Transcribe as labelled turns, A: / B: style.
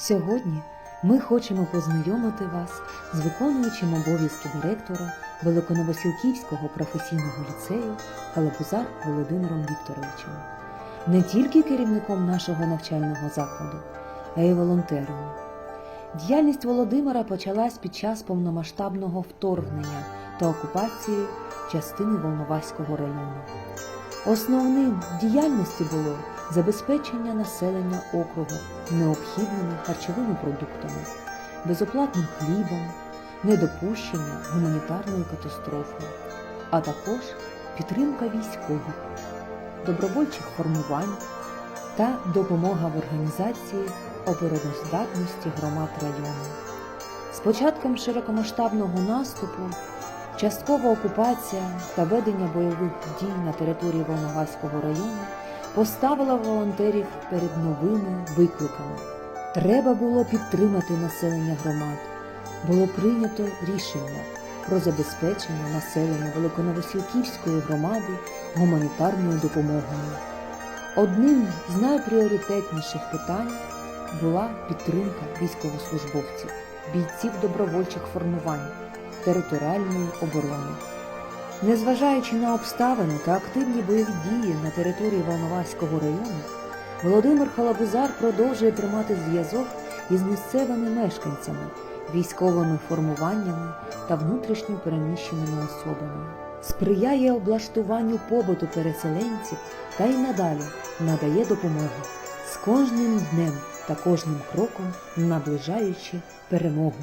A: Сьогодні ми хочемо познайомити вас з виконуючим обов'язки директора Великоновосілківського професійного ліцею Халабузар Володимиром Вікторовичем, не тільки керівником нашого навчального закладу, а й волонтером. Діяльність Володимира почалась під час повномасштабного вторгнення та окупації частини Волноваського району. Основним діяльності було забезпечення населення округу необхідними харчовими продуктами, безоплатним хлібом, недопущення гуманітарної катастрофи, а також підтримка військових, добровольчих формувань та допомога в організації обороноздатності громад району. З початком широкомасштабного наступу Часткова окупація та ведення бойових дій на території Волноваського району поставила волонтерів перед новими викликами. Треба було підтримати населення громад. Було прийнято рішення про забезпечення населення Великоновосілківської громади гуманітарною допомогою. Одним з найпріоритетніших питань була підтримка військовослужбовців, бійців добровольчих формувань територіальної оборони. Незважаючи на обставини та активні бойові дії на території Волноваського району, Володимир Халабузар продовжує тримати зв'язок із місцевими мешканцями, військовими формуваннями та внутрішньо переміщеними особами, сприяє облаштуванню побуту переселенців та й надалі надає допомогу з кожним днем та кожним кроком наближаючи перемогу.